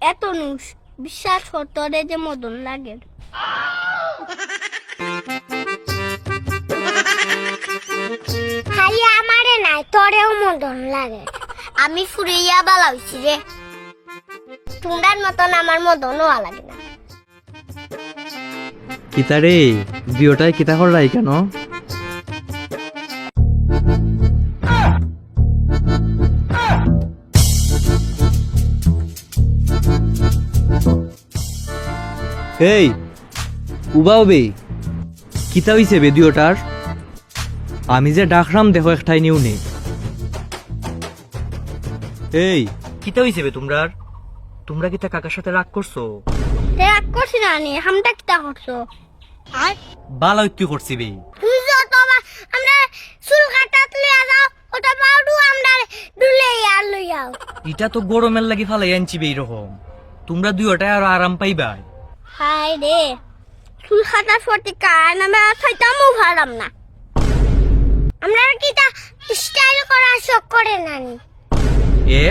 এত নুস বিশ্বাস করতে যে মদন লাগে। খালি আমারে নাই তোরেও মদন লাগে। আমি ফুরিয়া বালা হইছি রে। টুন্ডার মতন আমার মদনও লাগে না। কিতা রে কিতা করাই কেন? এই উবা বে কিতা হইছে বেদিওটার আমি যে ডাকরাম দেখো একটাই নিউ নে এই কিতা হইছে বে তোমরার তোমরা কিতা কাকার সাথে রাগ করছ রাগ করছি না নি হামটা কিতা করছ আর বালা কি করছি বে। তুই যত বা- আমরা চুল কাটাত লইয়া যাও ওটা পাউডু আমরা দুলে আর লইয়াও এটা তো গরমের লাগি ফালাই আনছি বে এরকম তোমরা দুইটাই আরও আরাম পাইবাই। হাই রে। চুল কাটা সত্যি কান আমরা খাইতামও ভারাম না। আমরা কিটা স্টাইল করা শখ করে নানি? এ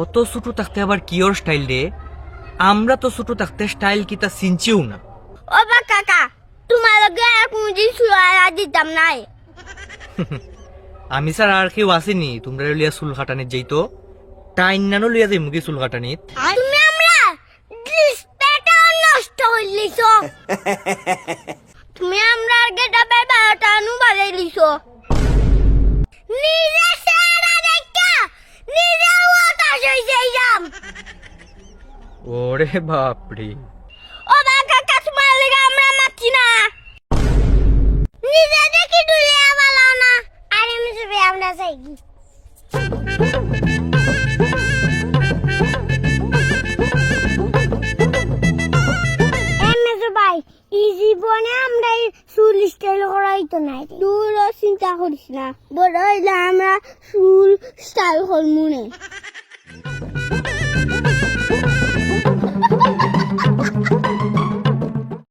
অত ছোট থাকতে আবার কি ওর স্টাইল রে? আমরা তো ছোট থাকতে স্টাইল কিতা চিনছিও না। ও বা কাকা তোমার লগে আর কোনদিন চুলা দিতাম নাই। আমি স্যার আর কেউ আসেনি তোমরা লিয়া চুল কাটানিত যাইতো। টাইন নানো লিয়া যাই মুখে চুল কাটানিত তুমি আমরা ডিসপ্লেটা নষ্ট হইলিছ তুমি আমরা গেটা পাই বারোটা নু বাজাই লিছ নিজে সেরা দেখা নিজে হতাশ হইছে যাম ওরে বাপরে। ও বা কাকা তোমার লেগে আমরা মারছি না। নিজে দেখি ডুলে ভালো না। আরে মিশবে আমরা যাই জীবনে আমরা এই চুল স্টাইল করাই তো নাই। দূর চিন্তা করিস না। বড় হইলে আমরা চুল স্টাইল হল না।